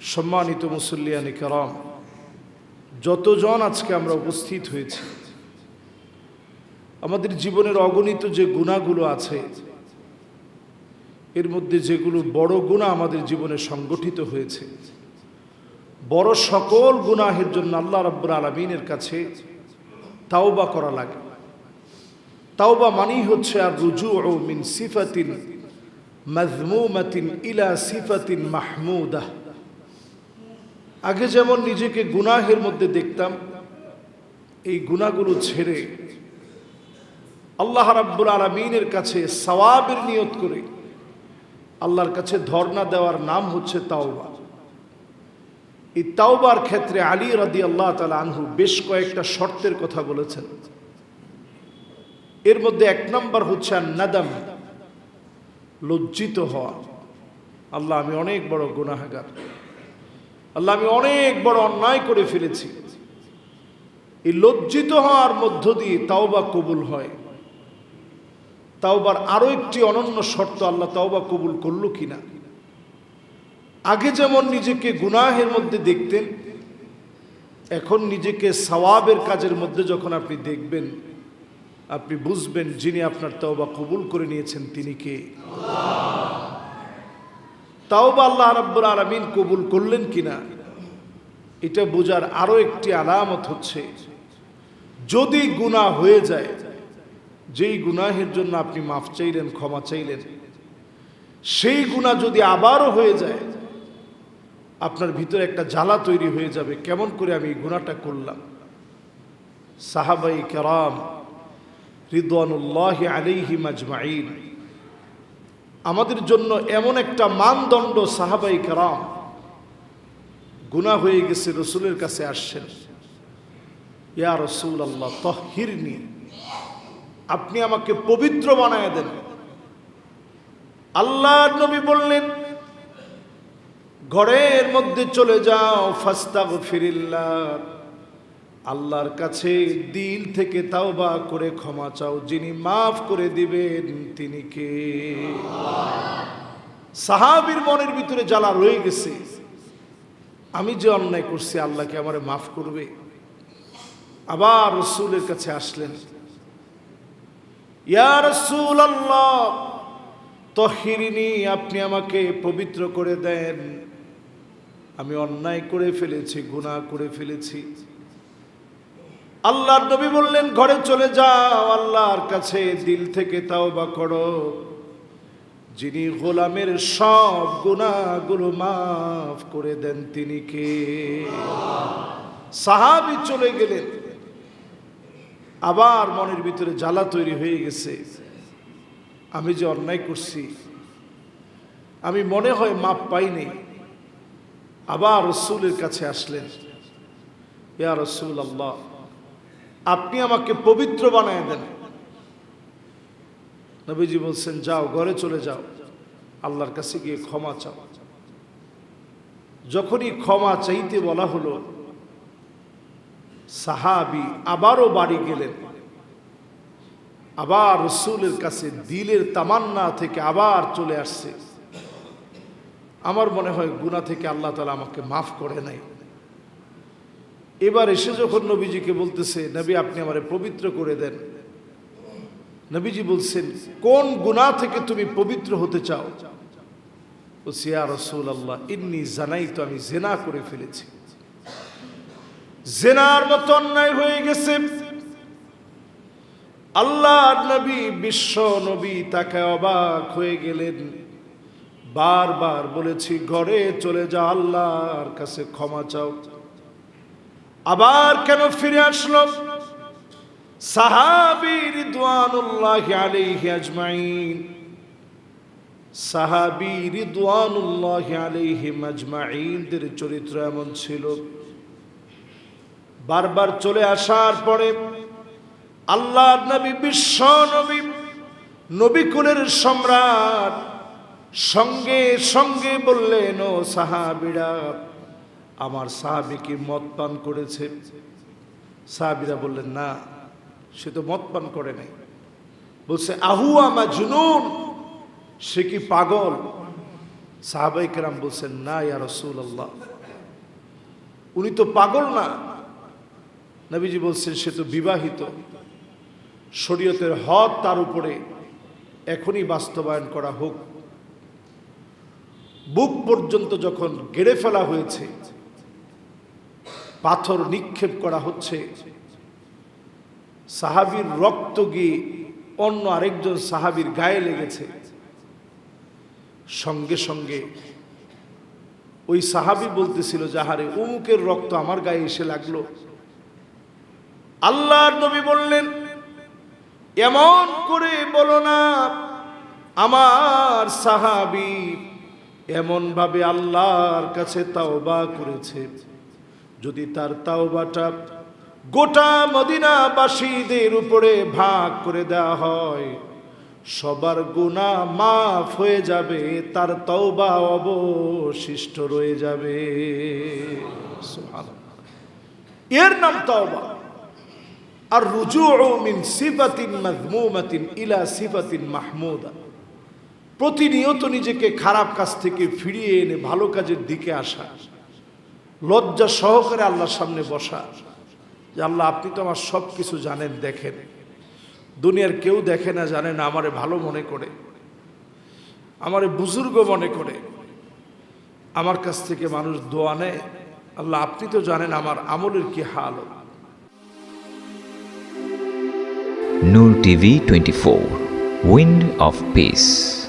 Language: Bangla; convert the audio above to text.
সম্মানিত মুসল্লিয়ানি কেরাম, যতজন আজকে আমরা উপস্থিত হয়েছি, আমাদের জীবনের অগণিত যে গুণাগুলো আছে, এর মধ্যে যেগুলো বড় গুণা আমাদের জীবনে সংগঠিত হয়েছে, বড় সকল গুনাহের জন্য আল্লাহ রব্বুর আলমিনের কাছে তাওবা করা লাগে। তাওবা মানেই হচ্ছে আর রুজু ও মিন সিফাতিন মাজমুমাতিন ইলা সিফাতিন মাহমুদা। আগে যেমন নিজেকে গুনাহের মধ্যে দেখতাম, এই গুণাগুলো ছেড়ে আল্লাহ রাব্বুল আলমিনের কাছে সওয়াবের নিয়ত করে আল্লাহর কাছে ধর্ণা দেওয়ার নাম হচ্ছে তাওবা। এই তাওবার ক্ষেত্রে আলী রাদি আল্লাহ তালা আনহু বেশ কয়েকটা শর্তের কথা বলেছেন। এর মধ্যে এক নম্বর হচ্ছে নাদাম লজ্জিত হওয়া। আল্লাহ, আমি অনেক বড় গুনাহাগার। আল্লাহ, আমি অনেক বড় অন্যায় করে ফেলেছি। এই লজ্জিত হওয়ার মধ্য দিয়ে তাওবা কবুল হয়। তাওবার আরও একটি অনন্য শর্ত আল্লাহ তাওবা কবুল করল কিনা। আগে যেমন নিজেকে গুনাহের মধ্যে দেখতেন, এখন নিজেকে সওয়াবের কাজের মধ্যে যখন আপনি দেখবেন, আপনি বুঝবেন যিনি আপনার তাওবা কবুল করে নিয়েছেন তিনি কে। তাওবা আল্লাহ রাব্বুল আলামিন কবুল করলেন কিনা? এটা বোঝার আরও একটি আলামত হচ্ছে, যদি গুনাহ হয়ে যায়, যেই গুনাহের জন্য আপনি মাফ চাইলেন, ক্ষমা চাইলেন, সেই গুনাহ যদি আবারও হয়ে যায়, আপনার ভিতরে একটা জ্বালা তৈরি হয়ে যাবে, কেমন করে আমি এই গুণাটা করলাম? সাহাবাই কেরাম রিদওয়ানুল্লাহ আলাইহি মাজমাইন আমাদের জন্য এমন একটা মানদণ্ড সাহাবাই কেরাম গুণা হয়ে গেছে, রসুলের কাছে আসছেন। ইয়া রসুল আল্লাহ তহিরনি আপনি আমাকে পবিত্র বানায় দেন। আল্লাহ নবী বললেন, ঘরের মধ্যে চলে যাও ফাস্তাগ ফিরিল্লাহ আল্লাহর কাছে দিল থেকে তাওবা করে ক্ষমা চাও, যিনি মাফ করে দিবেন তিনি কে? সাহাবীর মনের ভিতরে জ্বালা রয়ে গেছে। আমি যে অন্যায় করছি আল্লাহকে আমারে মাফ করবে? আবার রসুলের কাছে আসলেন। ইয়া রসুল আল্লাহ তহিরিনী, আপনি আমাকে পবিত্র করে দেন। আমি অন্যায় করে ফেলেছি, গুনাহ করে ফেলেছি। আল্লাহর নবী বললেন, ঘরে চলে যাও, আল্লাহর কাছে দিল থেকে তাও বা করো। যিনি গোলামের সব গুণাগুলো মাফ করে দেন, তিনি কে? সাহাবি চলে গেলেন। আবার মনের ভিতরে জ্বালা তৈরি হয়ে গেছে। আমি যে অন্যায় করছি, আমি মনে হয় মাপ পাইনি। আবার রসুলের কাছে আসলেন। ইয়া রসুল আল্লাহ আপনি আমাকে পবিত্র বানায় দেন। নবীজি বলছেন, যাও, ঘরে চলে যাও। আল্লাহর কাছে গিয়ে ক্ষমা চাও। যখনই ক্ষমা চাইতে বলা হলো, সাহাবি আবারও বাড়ি গেলেন। আবার রসুলের কাছে দিলের তামান্না থেকে আবার চলে আসছে। আমার মনে হয় গুণা থেকে আল্লাহ তালা আমাকে মাফ করে নাই। এবার এসে যখন নবীজিকে বলতেছে, নবী, আপনি আমারে পবিত্র করে দেন। নবীজি বলছেন, কোন গুণা থেকে তুমি পবিত্র হতে চাও? সিয়া রসুল আল্লাহ ইন্নি জানাই তো আমি জেনা করে ফেলেছি। জেনার মতো অন্যায় হয়ে গেছে। আল্লাহ নবী, বিশ্ব নবী তাকে অবাক হয়ে গেলেন। বারবার বলেছি, ঘরে চলে যা আল্লাহর কাছে ক্ষমা চাও। আবার কেন ফিরে আসলো? সাহাবি রিদওয়ানুল্লাহ আলাইহি আজমাইন। সাহাবি রিদওয়ানুল্লাহ আলাইহি আজমাইনদের চরিত্র এমন ছিল। বারবার চলে আসার পরে আল্লাহ নবী, বিশ্ব নবী নবীকুলের সম্রাট সঙ্গে সঙ্গে বললেন, ও সাহাবিরা আমার সাহাবি কি মদ পান করেছে। সাহাবিরা বললেন, না, সে তো মদ পান করে নাই। বলছে, আহু আমা জুনুন, সে কি পাগল? সাহাবাই কেরাম বলছেন, না, ইয়া রসুল আল্লাহ উনি তো পাগল না। নবীজি বলছেন, সে তো বিবাহিত। শরীয়তের হক তার উপরে এখনই বাস্তবায়ন করা হোক। বুক পর্যন্ত যখন গেড়ে ফেলা হয়েছে পাথর নিক্ষেপ করা হচ্ছে। সাহাবীর রক্ত গিয়ে অন্য আরেকজন সাহাবীর গায়ে লেগেছে। সঙ্গে সঙ্গে ওই সাহাবি বলতেছিল যাহারে অমুকের রক্ত আমার গায়ে এসে লাগল। আল্লাহর নবী বললেন, এমন করে বলো না, আমার সাহাবি এমন ভাবে আল্লাহর কাছে তাওবা করেছে। যদি তার তাওবাটা গোটা মদিনাবাসীদের উপরে ভাগ করে দেওয়া হয়, সবার গুণা মাফ হয়ে যাবে, তার তওবা অবশিষ্ট রয়ে যাবে। এর নাম তওবা। আর রুজু মিন সিফাতিন মাযমুমাতিন ইলা সিফাতিন মাহমুদা। প্রতিনিয়ত নিজেকে খারাপ কাজ থেকে ফিরিয়ে এনে ভালো কাজের দিকে আসা। লজ্জা সহকারে আল্লাহর সামনে বসা। যে আল্লাহ, আপনি তো আমার সব কিছু জানেন, দেখেন। দুনিয়ার কেউ দেখে না, জানে না, আমারে ভালো মনে করে। আমারে বুজুর্গ মনে করে। আমার কাছ থেকে মানুষ দোয়া নেয়। আল্লাহ, আপনি তো জানেন আমার আমলের কি হাল। Noor TV 24 Wind of Peace